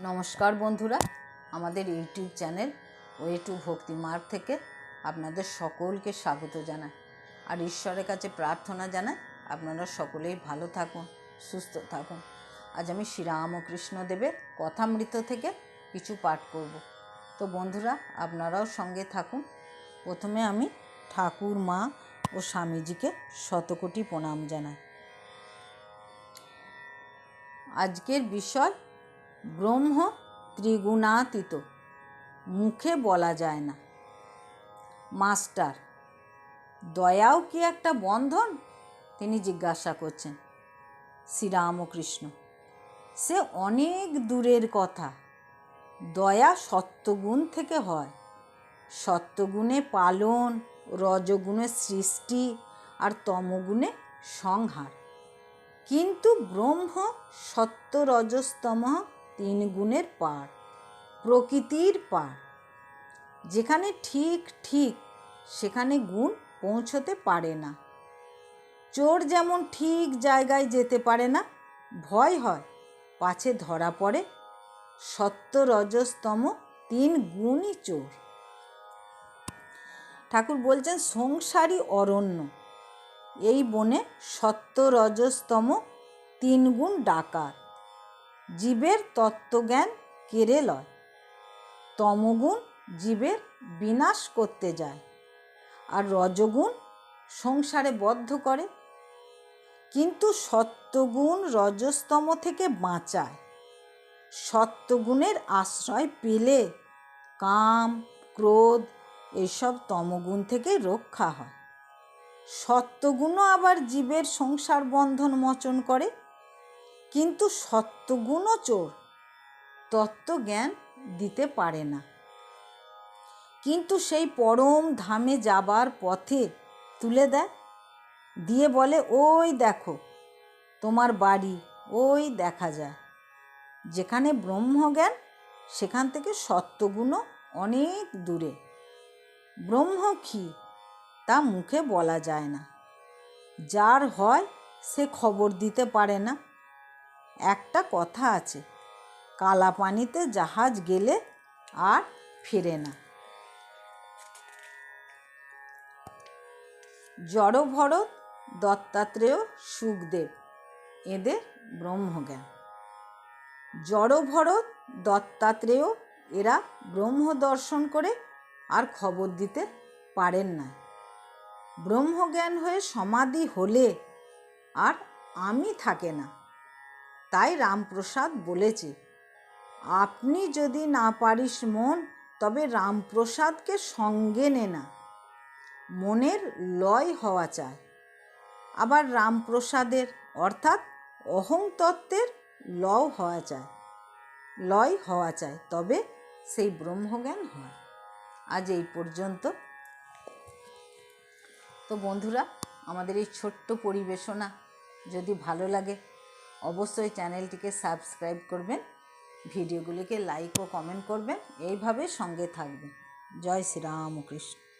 নমস্কার বন্ধুরা, আমাদের ইউটিউব চ্যানেল ওয়ে টু ভক্তি মার্গ থেকে আপনাদের সকলকে স্বাগত জানাই। আর ঈশ্বরের কাছে প্রার্থনা জানাই, আপনারা সকলেই ভালো থাকুন, সুস্থ থাকুন। আজ আমি শ্রীরামকৃষ্ণ দেবের কথামৃত থেকে কিছু পাঠ করব। তো বন্ধুরা, আপনারাও সঙ্গে থাকুন। প্রথমে আমি ঠাকুর, মা ও স্বামীজিকে শতকোটি প্রণাম জানাই। আজকের বিষয় ব্রহ্ম ত্রিগুণাতীত। মুখে বলা যায় না। মাস্টার, দয়াও কি একটা বন্ধন? তিনি জিজ্ঞাসা করছেন। শ্রীরামকৃষ্ণ, সে অনেক দূরের কথা। দয়া সত্যগুণ থেকে হয়। সত্যগুণে পালন, রজগুণে সৃষ্টি আর তমগুণে সংহার। কিন্তু ব্রহ্ম সত্য রজস্তম তিন গুণের পার, প্রকৃতির পার। যেখানে ঠিক ঠিক, সেখানে গুণ পৌঁছতে পারে না। চোর যেমন ঠিক জায়গায় যেতে পারে না, ভয় হয়, পাছে ধরা পড়ে। সত্য রজস্তম তিন গুণই চোর। ঠাকুর বলছেন সংসারী অরণ্য। এই বনে সত্য রজস্তম তিন গুণ ডাকাত। জীবের তত্ত্বজ্ঞান কেড়ে লয়। তমগুণ জীবের বিনাশ করতে যায়। আর রজগুণ সংসারে বদ্ধ করে। কিন্তু সত্যগুণ রজস্তম থেকে বাঁচায়। সত্যগুণের আশ্রয় পেলে কাম, ক্রোধ এসব তমগুণ থেকে রক্ষা হয়। সত্যগুণও আবার জীবের সংসার বন্ধন মোচন করে। কিন্তু সত্যগুণও চোর। তত্ত্বজ্ঞান দিতে পারে না। কিন্তু সেই পরম ধামে যাবার পথে তুলে দেয়। দিয়ে বলে, ওই দেখো, তোমার বাড়ি, ওই দেখা যায়। যেখানে ব্রহ্মজ্ঞান, সেখান থেকে সত্যগুণও অনেক দূরে। ব্রহ্ম কী, তা মুখে বলা যায় না। যার হয়, সে খবর দিতে পারে না। একটা কথা আছে কালা পানিতে জাহাজ গেলে আর ফেরে না। জড় জড়ভরত দত্তাত্রেয় সুখদেব, এদের ব্রহ্মজ্ঞান। জড়ভরত দত্তাত্রেয়, এরা ব্রহ্ম দর্শন করে আর খবর দিতে পারেন না। ব্রহ্মজ্ঞান হয়ে সমাধি হলে আর আমি থাকে না। তাই রামপ্রসাদ বলেছে, আপনি যদি না পারিস মন, তবে রামপ্রসাদকে সঙ্গে নে না। মনের লয় হওয়া চায় আবার রামপ্রসাদের অর্থাৎ অহং তত্ত্বের লও হওয়া চায় লয় হওয়া চায় তবে সেই ব্রহ্মজ্ঞান হয়। আজ এই পর্যন্ত। তো বন্ধুরা, আমাদের এই ছোট্ট পরিবেশনা যদি ভালো লাগে অবশ্যই চ্যানেলটিকে সাবস্ক্রাইব করবেন ভিডিওগুলিকে লাইক ও কমেন্ট করবেন এইভাবে সঙ্গে থাকবেন। জয় শ্রীরামকৃষ্ণ